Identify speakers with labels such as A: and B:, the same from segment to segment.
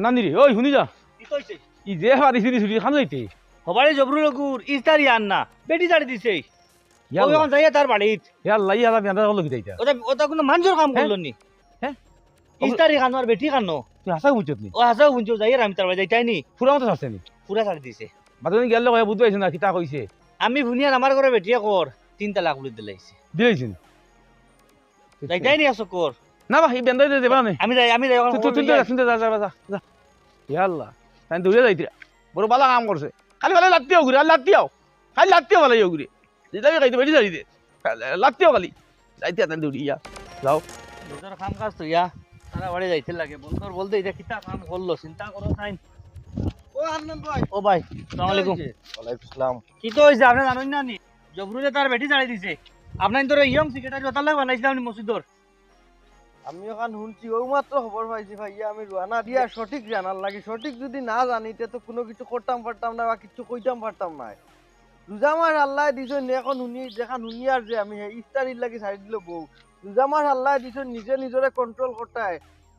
A: হান্নানি রে ওই শুনি যা ই যে হারিছি ছুটি খান যাইতে
B: হবারে জবরুল গুর ইস্তারি আন না বেটি ছাড়ি দিছে ও
A: ইয়াল্লা
B: এখন যাইয়া তার বাড়িত
A: ইয়াল্লা ইয়ালা বিয়ান্দা হলো কি তাইতা
B: ওটা ওটা কোনো মানুষের কাম
A: হ্যাঁ?
B: করল নি
A: হ্যাঁ?
B: ইস্তারি খানো আর বেটি খানো
A: তুই হাসা বুঝছত নি
B: ও হাসা শুনছো যাইয়া আমি তার বাড়ি যাইতাই নি
A: পুরা মতো আছে নি
B: পুরা ছাড়ি দিছে
A: বাদনি গেলে কয় বুঝতে পাইছ না কিতা কইছে
B: আমি ভুনিয়ার আমার ঘরে বেটিয়ে কর তিন তালাক বলে দিলাইছে
A: দিয়েছেন
B: যাইতাই নি আসো কর
A: না বা এই বিয়ান্দা দেবা
B: আমি যাই আমি যাই
A: তুই তুই যা যা যা যা ইয়াল্লা তাই দৌড়ে যাইতে। বড় বালা কাম করছে। খালি খালি লাত্তিও ঘুরে আর লাত্তিও খালি লাত্তিও বালা ইয়ে ঘুরে। যেটা খাইতে বেটি যাই দে লাত্তিও খালি। যাইতে তাই দৌড়ি ইয়া। যাও।
B: নিজের কাম কাজ তো ইয়া। তারা বাড়ি যাইতে লাগে। বন্ধুর বলতে এটা কিতা কাম করল চিন্তা করো তাই
C: ও আনন্দ ভাই।
B: ও ভাই আসসালামু আলাইকুম।
C: ওয়ালাইকুম আসসালাম
B: কি তো হইছে আপনি জানেন না নি? জবরুলে তার বেটি ছাড়ি দিছে। আপনার তোর ইয়ং সেক্রেটারি ওতার লাগে বানাইছিলাম নি মসজিদর
C: আমি ওখান শুনছি ও মাত্র খবর পাইছি ভাইয়া, আমি রুয়ানা দিয়া, সঠিক জানার লাগে, সঠিক যদি না জানি তো কোনো কিছু করতাম পারতাম না বা কিছু কইতাম পারতাম না রোজামার আল্লাহ দিছেন এখন শুনি দেখা শুনি আর যে, আমি সেই ইফতারির লাগি ছাড়ি দিল বউ রোজামার আল্লাহ দিছেন নিজে নিজরে কন্ট্রোল করতাই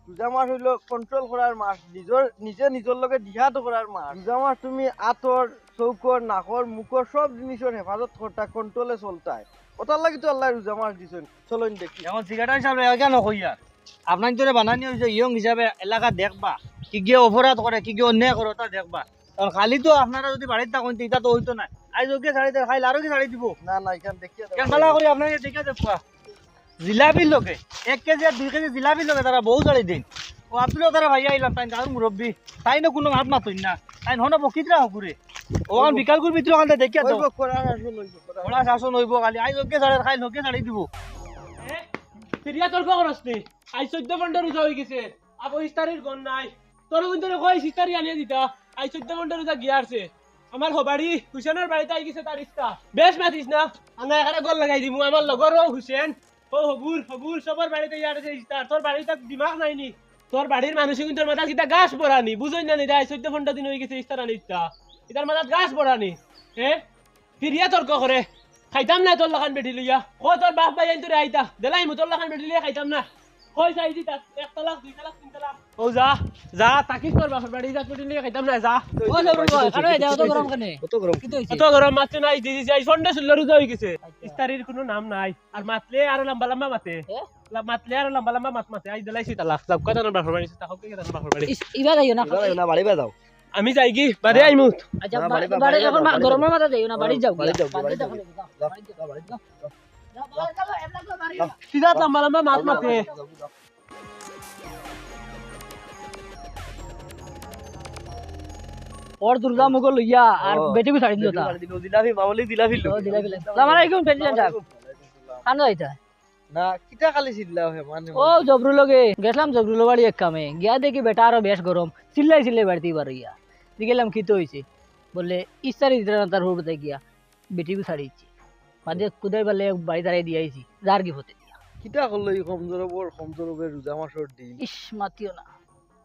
C: রোজামার হইল কন্ট্রোল করার মাস নিজর নিজে নিজের লগে দিহাতো করার মাস রোজামার তুমি আতর চৌকর নাকর মুখর সব জিনিসের হেফাজত করতা কন্ট্রোলে চলতাই। ওটার লাগি তো আল্লাহ রোজামার দিছেন। চলুন দেখি।
B: এখন সেক্রেটারি সাহেব কেন কইয়া আপনার তোরে বানানি হয়েছে ইয়ং হিসাবে এলাকা দেখবা। কি গিয়ে অপরাধ করে কি গিয়ে অন্যায় করে ওটা দেখবা। কারণ খালি তো আপনারা যদি বাড়িতে থাকুন তা তো হইতো না। আজ ওকে ছাড়ি দেয় খাইলে আরও কি ছাড়ি দিব?
C: না না এখান দেখিয়ে।
B: কেনলা করে আপনাকে দেখে দেখবা জিলাপির লোকে এক কেজি আর দুই কেজি জিলাপির লোকে তারা বহু ছাড়ি দিন। ও আব্দুল তারা ভাই আইলাম তাই গাঁর মুরব্বী। তাই না কোনো হাত মাতুন না। তাই হন বকিতরা হকুরে। ও কারণ বিকাল করে ভিতরে ওখান দেখিয়া
C: করার
B: ওরা শাসন হইব খালি আজ ওকে ছাড়ে খাই লোকে ছাড়ি দিব।
D: সিরিয়া তর্ক করস নি আই চোদ্দ পনেরো রোজা হয়ে গেছে। আবো ইস্তারির গন নাই। তোর কিন্তু কই ইস্তারি আনিয়ে দিতা। আই চোদ্দ পনেরো রোজা গিয়া আসছে আমার হবাড়ি হুসেনের বাড়িতে আই গেছে তার ইস্তা বেশ মাতিস না। আঙ্গা এখানে গল লাগাই দিমু। আমার লগর হুসেন ও হবুর হবুর সবার বাড়িতে ইয়ার আছে ইস্তার তোর বাড়িতে দিমাগ নাই নি। তোর বাড়ির মানুষ কিন্তু মাথা কিতা গাছ পড়ানি বুঝই না নি তাই চোদ্দ পনেরো দিন হয়ে গেছে ইস্তার আনি ইস্তা ইতার মাথাত গাছ পড়ানি হে ফিরিয়া তর্ক করে খাইতাম না তোর লাখান বেঠি লইয়া ক তোর বাপ ভাই তোরে আইতা দেলাই মু তোর লাখান বেঠি লইয়া খাইতাম না কই চাই দি তাক এক তালাক দুই তালাক তিন তালাক ও যা যা তাকিস তোর বাপের বাড়ি যা লইয়া খাইতাম না যা
B: ও ভাই কারও এটা অত গরম কেন
C: কত গরম
B: কি তো হইছে
D: গরম মাত্র নাই দিদি যাই সন্ধ্যা ষোলো রোজা হয়ে গেছে ইস্তারির কোনো নাম নাই আর মাতলে আরও লম্বা লম্বা মাতে
B: হ্যাঁ?
D: মাতলে আরও লম্বা লম্বা মাত মাতে আই দেলাইছি তালাক যাও কত নম্বর বাপের বাড়ি তাহলে কে কেন বাপের বাড়ি
E: ইবার আইও না
C: না বাড়ি যাও
D: আমি যাই কি বাড়ি আইমু
E: আচ্ছা
C: না,
E: বা-
C: বাড়ি-
E: বাড়ি
C: বাড়ি
E: এখন
C: যাও,
E: মা-
C: বাড়ি
E: গরমের মাথা যাইও না বাড়ি যাও
C: বাড়ি যাও,
E: বাড়ি
C: বাড়ি
E: যাও,
C: যাও।
E: যাও,
C: যাও,
E: বাড়ি যাও।
C: যাও, বাড়ি যাও।
E: যাও, বাড়ি যাও, এমনি করে বাড়ি যাও।
D: সিধা লম্বা লম্বা মাত মাতে
E: ওর দুর্গা মুখ লইয়া আর
C: ও,
E: বেটিকে ছাড়ি দিল তা
B: দিলাভি মামলি দিলাভি
E: ও, দিলা বিলা। সালাম আলাইকুম প্রেসিডেন্ট সাহেব খানো আইতা
C: না কিটা খালি চিল্লা হে মানে
E: ও জবরু লগে গেছিলাম জবরুল বাড়ি এক কামে গিয়া দেখি বেটা আরও বেশ গরম চিল্লাই চিল্লাই বাড়িতে এবার ইয়া গেলাম কি তো হয়েছে? বলে ইস্তারি দিতে না তার হুড়তে গিয়া। বেটিকে ছাড়িয়েছি মাঝে কুদাই বলে বাড়ি দাঁড়াই দিয়াইছি যার কি হতে দিয়া
C: করল এই রোজা মাসের দিন?
E: ইস মাতিও না।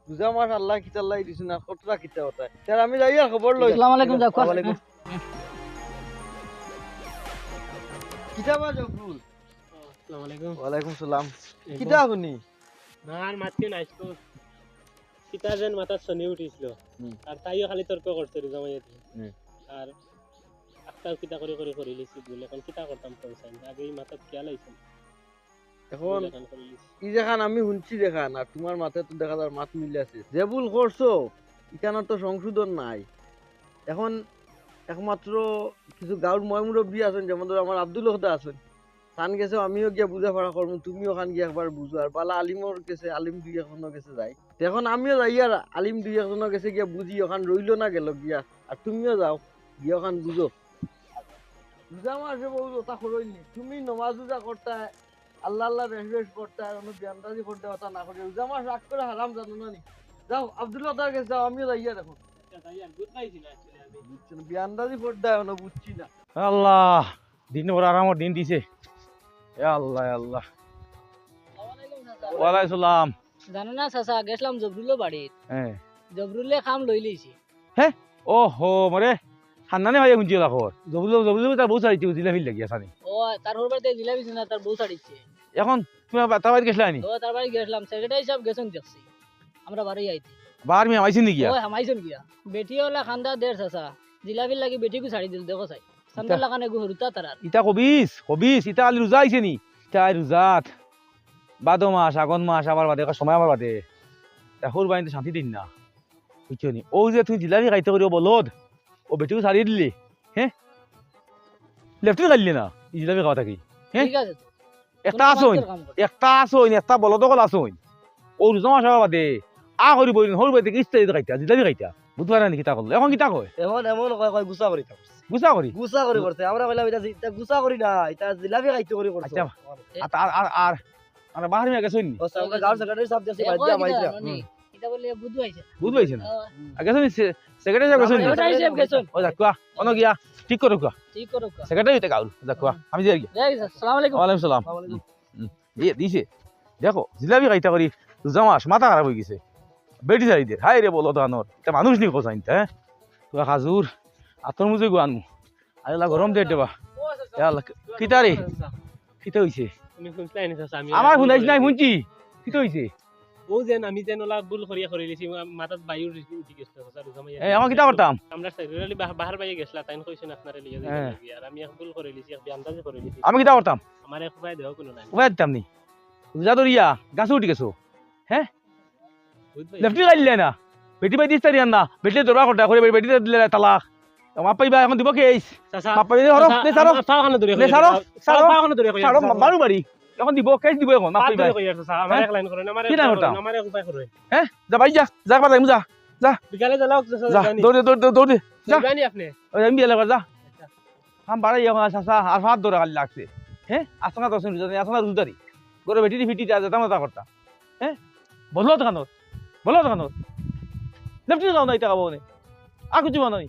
C: রোজা মাস আল্লাহ কিটা লাই দিছে না কতটা কিটা হতা তার আমি যাই আর খবর লই।
E: আসসালামু আলাইকুম যাও
C: আসসালামু আলাইকুম। কিটা বা জফরুল?
D: আসসালামু আলাইকুম।
C: ওয়ালাইকুম সালাম। কিটা শুনি?
D: না আর মাতকে নাই যেন মাথার শনি উঠিছিল। আর তাইও খালি তর্ক করছে রে জামাইয়াতে। আর আক্তার কিতা করে করে করে লিছি বলে এখন কিতা করতাম পয়সা আগে এই মাথাত খেয়াল আইছে
C: এখন ই দেখান আমি শুনছি দেখান আর তোমার মাথায় তো দেখা যার মাত মিলে আছে। যে ভুল করছ এখানে তো সংশোধন নাই। এখন একমাত্র কিছু গাঁর ময় মুরব্বী আছেন যেমন ধরো আমার আব্দুল হদা আছেন। খান গেছে আমিও গিয়া বুঝা পড়া করব তুমিও খান গিয়া একবার বুঝো আর পালা আলিমর গেছে আলিম দুই এখনও গেছে যাই এখন আমিও যাই আর আলিম দুই এখনও গেছে গিয়া বুঝি ওখান রইল না গেল গিয়া। আর তুমিও যাও গিয়া ওখান বুঝো রোজা মাসে বউ ওটা করইনি তুমি নমাজ রোজা করতে আল্লাহ আল্লাহ রেস রেস করতে আর কোনো বিয়ান্দাজি করতে কথা না করে রোজা মাস রাগ করে হারাম জানো না নি? যাও আব্দুল্লাহ তার কাছে যাও আমিও
D: তাই আর গুড পাইছি না actually
C: বুঝছি না বিয়ান্দাজি করতে এখনও বুঝছি না।
A: আল্লাহ দিন বড় আরামর দিন দিছে। এ আল্লাহ আল্লাহ। ওয়ালাইকুম সালাম।
E: জানো না চাচা গেছিলাম জবরুল বাড়িত জবরুলে খাম লই লইছি
A: ও হো? মরে হান্নানে ভাই শুনছি ওলা খবর জবুল জবুল তার বউ চাইতে জিলা ফিল লাগি আসানি
E: ও তার হোর বাড়িতে জিলাপি না তার বউ ছাড়িছে
A: এখন তুমি তার বাড়ি গেছিলা নি
E: ও তার বাড়ি গেছিলাম। সেক্রেটারি সাহেব গেছেন দেখছি। আমরা বাড়ি আইছি
A: বাহার মিয়া মাইছি নাকি?
E: ওই হামাইছন গিয়া। বেটি ওলা খান্দা দেড় চাচা। জিলাপির লাগি বেটিকু ছাড়ি দিল দেখো চাই। সান্দার লাগানে গু হরুতা তারার
A: ইটা কবিস কবিস ইটা আলি রোজা আইছে নি? ইটা রোজাত বাদ মাস আগন মাস আবার বাদে সময় আবার বাদে। তা সর বাড়িতে শান্তি দিন না। বুঝছ নি? ও যে তুই জিলাপি খাইতে করি বলদ ও বেটিকে ছাড়িয়ে দিলি হ্যাঁ লেফটি খাইলি না? ই জিলাপি খাওয়া থাকি হ্যাঁ? একটা আসইন। একটা আসইন একটা বলদ কল আসইন ও রোজা মাস আবার বাদে। আ করি বই সর বাড়িতে ইস্তা দিতে খাইতা জিলাপি খাইতা। বুঝতে পারে নাকি তা করল এখন কিতা কয়?
C: এমন এমন কয় কয় গুছা করি থাকছে
A: গুছা করি
C: গুছা করে করছে আমরা কইলাম এটা গুছা করি না এটা জিলাপি খাইতে করে করছে
A: আচ্ছা। আর আর আর আর বাহার মিয়া গেছইন
C: ও আমরা গাঁর সেক্রেটারি সাহেব দিয়েছে
E: এ
C: বাদ দিয়া
E: নি? এটা বলে বুধু আইছে
A: বুঝতে পারছি না? গেছইন সেক্রেটারি সাহেব গেছইন নি
E: সেক্রেটারি সাহেব গেছুন।
A: ও কুয়া। অন গিয়া ঠিক করো কুয়া।
E: ঠিক করো কা।
A: সেক্রেটারি তে গাউল। কুয়া। আমি যাই গিয়া।
E: যাই গেছে, আসসালামু আলাইকুম।
A: ওয়ালাইকুম সালাম। দিয়ে দিছে। দেখো জিলাপি খাইতা করি জমাস মাথা খারাপ হয়ে গেছে। বেটি যাই দে। হাই রে বলো দানোর তে মানুষ নি কোসাইন তে তুই খাজুর আতর মুজে গো আনমু আল্লাহ গরম দে দেবা। আল্লাহ কিতা রে? কিতা হইছে?
D: তুমি শুনছিলাই আমি
A: আমার শুনাইছ নাই শুনছি কিতা হইছে
D: ও যেন আমি যেন ওলা ভুল করিয়া করে লিছি মাথাত বায়ু উঠি গেছিল চাচা রোজা মাইয়া
A: এ এখন কিতা করতাম
D: আমরা সেক্রেটারি বাহার বাইয়ে গেছলা তাইন কইছেন আপনারে লিয়া যাইতে। আর আমি এক ভুল করে লিছি এক আন্দাজে করে লিছি
A: আমি কিতা করতাম
D: আমার এক উপায় দেও কোনো নাই।
A: উপায় দিতাম নি? রোজা দরিয়া গাছে উঠি গেছো।
D: বুঝবাই
A: লেফটি গাইলে না? বেটি বাই দিস তারি না বেটি দরবার করতে করে বেটি দিলে তালাক। মাপ পাইবা এখন দিব কেস
D: চাচা
A: মাপ পাইবা হরো সারো
D: ফাওখানে দূরে
A: নে সারো, সারো।
D: ফাওখানে দূরে
A: সারো বারু বাড়ি এখন দিব কেস দিব এখন মাপ পাইবা
D: আমার এক লাইন করে আমার
A: কি
D: আমার এক উপায় করে
A: হ্যাঁ যা ভাই যা যা পাতা যা
D: বিকালে জ্বালাও চাচা
A: যা
D: জানি
A: দৌড়ে দৌড়ে দৌড়ে যা।
D: জানি আপনি?
A: ওই আমি বিয়ে যা। আম বাড়াই এখন আসা আর হাত ধরে খালি লাগছে। হ্যাঁ আসনা দশ মিনিট আসনা রুদারি করে বেটি ফিটি যা যেতাম তা করতা হ্যাঁ বলল তো কানত লেফটি যাও না এটা খাব নে আর কিছু বানাই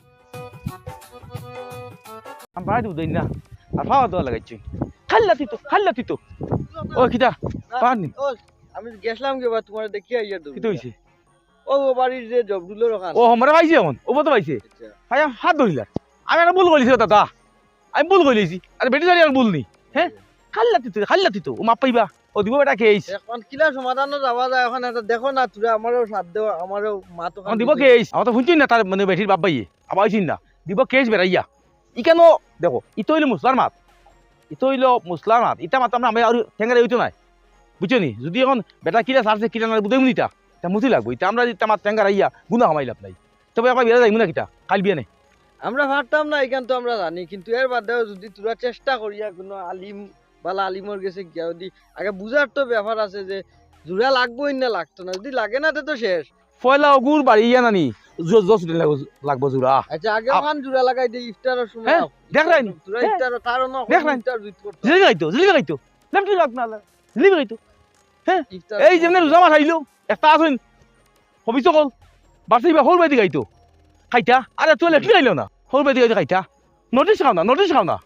A: আম বাড়াই দিব না আর খাওয়া দাওয়া লাগাইছি খাল্লা তিতো খাল্লা তিতো ও পারনি
C: ও আমি গেছলাম কি বা তোমার দেখি আইয়া দূর
A: কিতো হইছে
C: ও ও বাড়ির যে জবদুলের ওখান
A: ও আমরা পাইছে এখন ও তো পাইছে ভাই হাত ধরিলা আমি একটা ভুল করেছি দাদা আমি ভুল করেছি আরে বেটি জানি আর ভুল নি হ্যাঁ খাল্লা তিতো খাল্লা তিতো ও মাপ পাইবা ও দিব বেটা কেস
C: এখন কিলা সমাধানও যাওয়া যায় এখন এটা দেখো না তোরা আমারও সাথ দেও আমারও মাতো
A: আমার দিব কেস আমার তো শুনছি না তার মানে বেটির বাপ ভাইয়ে আবার না দিব কেস বেড়াইয়া ই কেন দেখো ইতো হইল মুসলার মাত ইতো হইল মাত ইটা মাত আমরা আমি ঠেঙ্গারে হইতো নাই। বুঝছ নি? যদি এখন বেটা কিরা সারছে কিরা না বুঝে নিতা তা মুতি লাগবো। ইটা আমরা যদি আমার ঠেঙ্গার আইয়া গুনা কামাই লাভ নাই। তবে আবার বিয়া যাইমু না কিটা কাল বিয়া নেই
C: আমরা পারতাম না এখান তো আমরা জানি। কিন্তু এর বাদেও যদি তোরা চেষ্টা করিয়া কোনো আলিম বালা আলিমর গেছে গিয়া যদি আগে বুঝার তো ব্যাপার আছে যে, জোড়া লাগবোই না, লাগতো না। যদি লাগে না তো শেষ।
A: পয়লা অগুর বাড়ি ইয়া নানি। জস লাগবো জোড়া
C: আচ্ছা আগে ওখান জোড়া লাগাই দিয়ে ইফতারের সময়
A: হ্যাঁ। দেখ রাইনি
C: তোরা
A: হ্যাঁ।
C: ইফতার না।
A: দেখ রাইনি। জিলিপি খাইতো জিলিপি খাইতো লেফটি লাগ না এই যেমনি রোজা আইলো একটা আসুন হবি সকল বাড়ছে বা হল বাইদি খাইতো খাইতা। আরে তুই লেফটি খাইলো না। হল বাইদি খাইতো খাইতা। নোটিস খাও না নোটিস খাও না।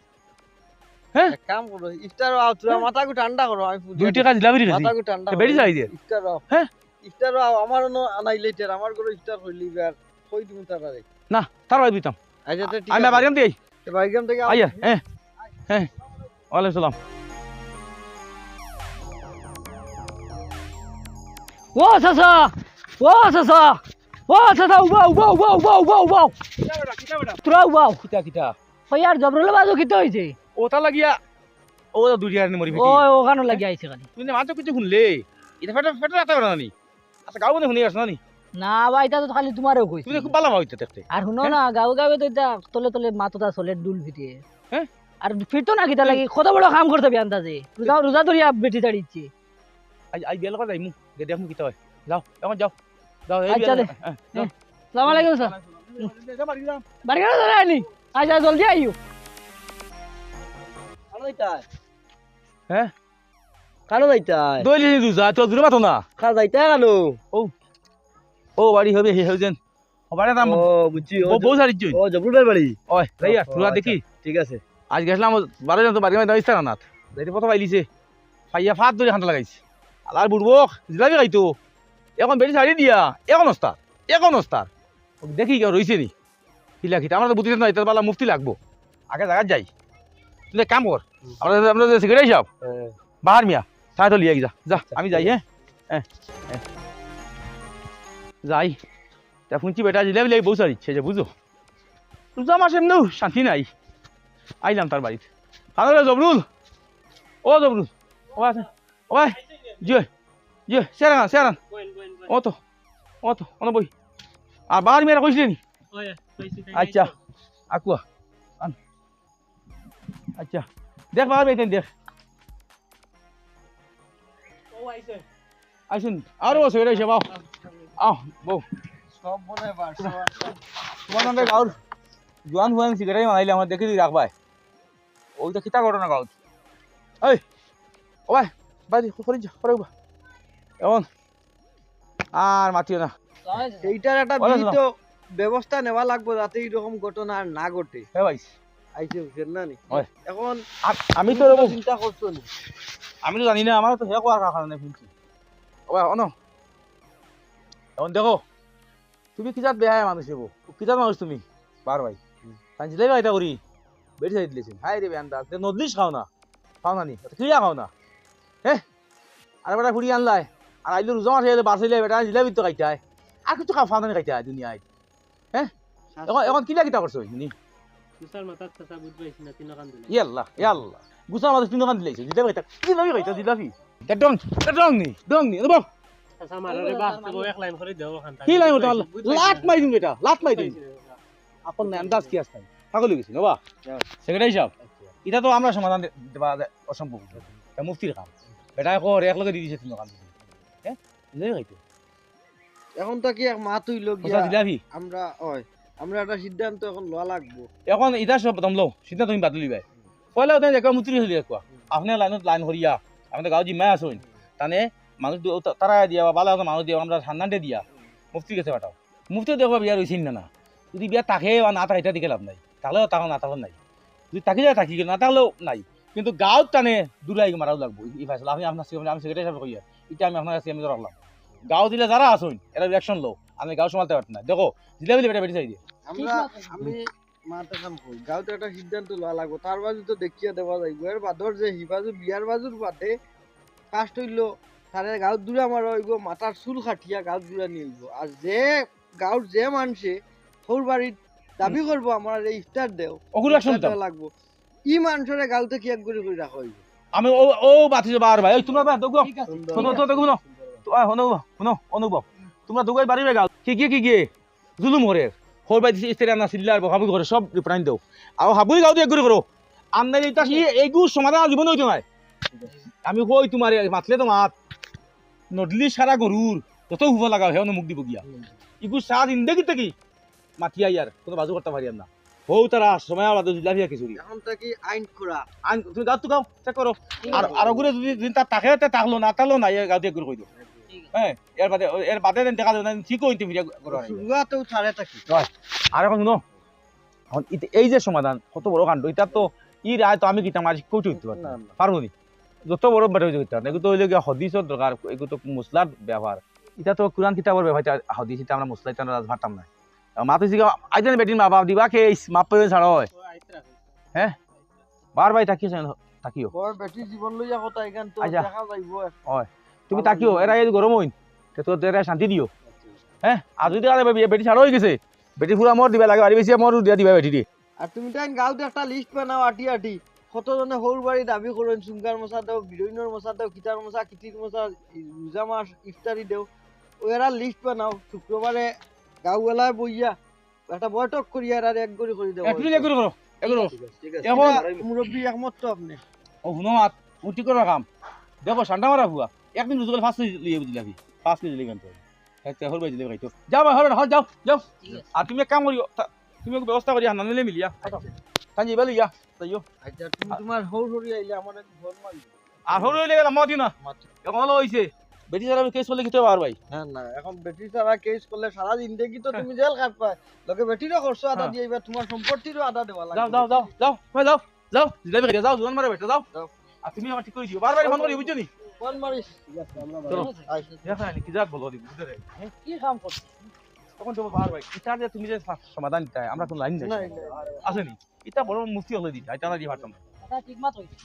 C: এক কাম করো ইফতার আও তোরা মাথাকু ঠান্ডা করো আমি পুজো
A: দুই টাকা জিলাপি রেখেছি
C: মাথাকু ঠান্ডা
A: বেড়ি যাই দিয়ে।
C: ইফতার
A: হ্যাঁ?
C: ইফতার আও আমারও ন আনাইলে টের আমার ঘরে ইফতার হইলি আর কই তুমি তারারে
A: না তার বাড়ি দিতাম।
C: আচ্ছা তো ঠিক
A: আমি
C: আছে।
A: বাড়ি দিয়ে
C: বাইগাম থেকে
A: আইয়া হ্যাঁ হ্যাঁ ওয়ালাইকুম সালাম।
E: ও চাচা ও চাচা ও চাচা উবাও উবাও উবাও উবাও উবাও উবাও তোরা উবাও
A: কিতা কিতা।
E: ওই আর জবরুল বাজু কিতো হইছে?
A: ওটা লাগিয়া ও দুই টাকা মরি
E: ও ওখানে লাগি আইছে খালি।
A: তুই না মাত্র কিছু শুনলে এটা ফেটে ফেটে রাখতে পারো নানি আচ্ছা গাও বন্ধু শুনে আসো নানি?
E: না ভাই এটা তো খালি তোমারও কইছি।
A: তুমি খুব ভালো হইতে দেখতে।
E: আর শুনো না গাঁও গাঁৱে তো এটা তলে তলে মাথা চলে ডুল ফিটিয়ে
A: হ্যাঁ?
E: আর ফিরতো না কিতা লাগি কত বড় কাম করতে আন্দাজে। রোজা রোজা ধরিয়া বেটি দাঁড়িয়েছে।
A: আই আই বিয়াল কথা যাইমু গে দেখমু কিতা হয়। যাও এখন যাও। যাও এই বিয়াল-। হ্যাঁ, যাও।
E: সালাম আলাইকুম স্যার।
A: বাড়ি
E: গেলে ধরে আনি আচ্ছা জলদি আইও।
A: হ্যাঁ?
C: কানো যাইতাই
A: দইলি নি দুজা তো দূরে মাতো না?
C: খা যাইতাই কানো
A: ও বাড়ি হবে হে হইছেন ও বাড়ি দাম
C: ও বুঝছি ও
A: সারি জুই
C: ও বাড়ি
A: ওই
C: ও,
A: তুলা
C: আচ্ছা।
A: দেখি।
C: ঠিক আছে।
A: আজ গেছিলাম বাড়ি তো বাড়ি নাথ যাইতে প্রথম আইলিছে ফাইয়া ফাত ধরে হান্তা লাগাইছে। আর বুড়বো জিলাপি খাইতো। এখন বেটি ছাড়ি দিয়া এখন ওস্তার এখন ওস্তার দেখি কেউ রইছে নি? কিলা খিতা আমরা তো বুঝতে না এটা বালা মুফতি লাগবো। আগে জায়গা যাই। তুই এক কাম কর আমরা আমরা সিগারেট সাহেব বাহার মিয়া। তাই তো লিয়ে যা যা আমি যাই হ্যাঁ হ্যাঁ হ্যাঁ। যাই তা শুনছি বেটা জিলাপি লাগে বউ সার ইচ্ছে যে বুঝো রোজা মাস এমনিও শান্তি নাই আইলাম তার বাড়িতে তাহলে জবরুল ও জবরুল ও আছে ও ভাই জিয়ে জিয়ে সেরান সেরান ও তো ও তো ও বই আর বার মেয়েরা কইছিলে নি
D: ওই কইছি তাই
A: আচ্ছা আকুয়া আন আচ্ছা দেখ বার মেয়ে দেখ আইসুন আরও বসে এটা হিসেবে আও আও বউ।
C: সব হয় পারছ
A: তোমার নামে গাঁর জোয়ান হুয়ান সিগারেট মানাইলে আমার দেখে দিই রাখবাই ওইটা কিতা ঘটনা গাঁত এই ও ভাই বাড়ি করে যা করে বা এমন। আর মাতিও না।
C: এইটার একটা
A: বলো
C: বিহিত ব্যবস্থা নেওয়া লাগবে যাতে এইরকম ঘটনা আর না ঘটে।
A: হে ভাই।
C: না নি। এখন
A: আমি তো
C: চিন্তা করছ নি?
A: আমি তো জানি না আমার তো হে করার কারণে শুনছি ও অন। এখন দেখো। তুমি কিজাত বেহায় মানুষ হব কিজাত মানুষ তুমি? বার ভাই। কাঞ্চিলে এটা করি বেটি সাইড দিলেছেন হাই রে বেয়ান দাস নদলিশ খাও না। খাও না নি? কিয়া খাও না। হে? আর বেটা ফুড়ি আনলাই আর আইলো রোজা মাসে এলে বাসিলে বেটা জিলাপি তো খাইতে আর কিছু খাও ফাউনা খাইতে হয় দুনিয়ায় হ্যাঁ এখন এখন কিলা কিতা করছ নি?
D: তুষার মাথার চাচা বুঝ পাইছি না তিন কান দিলে?
A: ইয়াল্লা ইয়াল্লা। গুছা মাঝে তিন দোকান দিলেছে জিলাপি খাইতে জিলাপি খাইতে জিলাপি তা ডং তা ডং নি ডং নি বাবা
D: চাচা মারারে বাস তো এক লাইন করে দেও খান
A: কি লাগে ওটা লাট মাই দিম এটা লাট মাই দিম। আপন না আন্দাজ কি আসতাম পাগল হয়ে গেছি নবা সেক্রেটারি সাহেব এটা তো আমরা সমাধান দে- দেবা দে- অসম্ভব এটা মুফতির কাম। এটা এখন এক লগে দি দিছে তিন কাম হ্যাঁ জিলাপি খাইতে
C: এখন তো কি এক মাত হইল
A: কোথা
C: আমরা হয়। আমরা একটা সিদ্ধান্ত এখন লওয়া লাগবো
A: এখন এটা সব দম লো সিদ্ধা তুমি বাদলি ভাই পয়লা ওটা দেখা মুত্রি হলি কোৱা আপনার লাইনত লাইন হরিয়া আপনার গাঁও জিম্মাই আসুন তানে মানুষ তারা দিয়া বা বালা মানুষ দিয়া আমরা ঠান্ডাতে দিয়া মুফতির কাছে পাঠাও মুফতি দেখবা বিয়া রয়েছেন না যদি বিয়া তাকে বা না থাকে এটা দিকে লাভ নাই তাহলেও তাকে না তাহলে নাই যদি তাকি যায় তাকি গেল না তাহলেও নাই কিন্তু গাঁৱত টানে দূরাই মারাও লাগবো ই ফাইসল আপনি আপনার আমি সেক্রেটারি সাহেব কইয়া এটা আমি আপনার কাছে আমি রাখলাম গাঁও দিলে যারা আসুন এরা রিয়াকশন লো আমি গাঁও সমালতে পারতেন না। দেখো জিলাবি বেটা বেটি চাই দিয়ে।
C: আমরা আমি মাতে কাম একটা সিদ্ধান্ত লওয়া লাগবো। তার বাজু তো দেখিয়া দেওয়া যাইব। এর বাদর যে হিবাজু বিয়ার বাজুর বাদে কাষ্ট হইল তারে দূরা মারা হইব মাথার চুল খাটিয়া দূরা নিয়ে আর যে যে মানুষে সৌর বাড়ির দাবি করব আমার এই ইফতার দেও
A: ওগুলো
C: লাগবো। ই মানুষরে গাঁৱতে কি এক করে করে রাখা হইব।
A: আমি ও ও বাতি বার ভাই। তোমরা দেখো।
E: ঠিক
A: শোনো তো দেখো শোনো শোনো অনুভব। তোমরা দুগাই বাড়ি গাও কি কি কি কি জুলুম করে হোর বাই ইস্তেরা না সিল্লার হাবুই করে সব প্রাণ দেও। আর হাবুই গাও দিয়ে করে করো আমনে এটা কি এইগু সমাধান জীবন হইতো নাই। আমি কই তোমার মাতলে তো মাত। নদলি সারা গরুর। যত হুবা লাগাও হেও মুখ দিব গিয়া। ইগু সাত ইন্দেগি থেকে মাতিয়া ইয়ার কোনো বাজু করতে পারি না। হৌ তারা সময় আলাদা জিলাপিয়া খিচুড়ি।
C: এখন থেকে আইন করা
A: আইন তুমি গাও তো গাও চেক করো। আর আর ওগুলো যদি তাকে তে তাকলো না তাকলো না গাও দিয়ে করে কই দিও। হ্যাঁ এর বাদে এর বাদে দেন দেখা দেন ঠিক হইতে ভিডিও করো
C: শুরুয়াতেও ছাড়ে থাকি।
A: আর এখন শুনো এখন এই যে সমাধান কত বড় কাণ্ড এটা তো ই রায় তো আমি কিতা মাঝে কইতে হইতে। পারব নি? যত বড় বেটা হইতে পারতাম এগুলো তো হইলে গিয়া হদিসর দরকার এগুলো তো মশলার ব্যবহার এটা তো কোরআন কিতাবের ব্যবহার হদিস এটা আমরা মশলা এটা রাজ ভারতাম না মাতো জিগা আইতেন বেটিন মা বাপ দিবা কে মাপ পেয়ে ছাড়া হয়। বার বাই তাকিও
C: বৰ বেটিৰ জীৱন লইয়া কথা এখান তো। দেখা যাইব
A: তুমি তাকিও এরা এই গরম হইন। তে এরা শান্তি দিও। হ্যাঁ আর যদি আরে বেটি ছাড়া হয়ে গেছে। বেটি পুরা মর দিবা লাগে আর বেশি মর দিয়া দিবা বেটি দিয়ে
C: আর তুমি তাই গাঁৱত একটা লিষ্ট বানাও আটি আটি। কতজনে সৰু বাৰী দাবি করেন চুঙ্গার মশা দেও বিরইনর মশা দেও কিতার মশা কিটির মশা রোজা মাস ইফতারি দেও। ওরা লিস্ট বানাও শুক্রবারে গাঁওবেলায় বইয়া একটা বৈঠক করিয়া আর এক ঠিক আছে
A: এখন-
C: এটা মুরব্বী একমত তো আপনি।
A: ও শুনো মাত উঠি করো কাম। দেখো ঠান্ডা মারা হুয়া একদিন রোজ করে ফার্স্ট লিয়ে দিলাবি ফার্স্ট লিয়ে গান তো বাই দিলে খাইতো যাও ভাই হল যাও যাও। আর তুমি এক কাম করিও তা- তুমি ব্যবস্থা করি হান্না নিলে মিলিয়া। তাই যাইবা লিয়া তাইও
C: আচ্ছা তুমি তোমার সৰু সৰু আহিলে আমার এক ঘর মারি
A: আর হল হইলে গেলাম মত না। এখন হলো হইছে বেটি যারা কেস করলে কিতে পার ভাই?
C: না না এখন বেটি ছাড়া কেস করলে সারা জিন্দগি তো তুমি জেল কাটবা লগে বেটিরও খরচ আদা
A: হ্যাঁ।
C: দিয়ে এবার তোমার সম্পত্তিরও আদা দেওয়া লাগবে।
A: যাও যাও যাও যাও ভাই যাও যাও জিলাপি খাইতে যাও জোয়ান মারে বেটা যাও।
C: যাও।
A: আর তুমি আমার ঠিক করে দিও বারবার ফোন করি বুঝছ নি?
C: কোন মারিস। আমরা
A: চলো।
C: আইসি।
A: দেখা নাই কি যাক বলো দিবি বুঝতে রে
E: কি কাম করছিস?
A: তখন তো বার ভাই এটা যে তুমি যে সমাধান দিতে আমরা কোন লাইন নাই
C: না,
A: আসেনি। এটা বড় মুফতি হলে দিই এটা না দিয়ে পারতাম
E: ঠিক মাত হইছে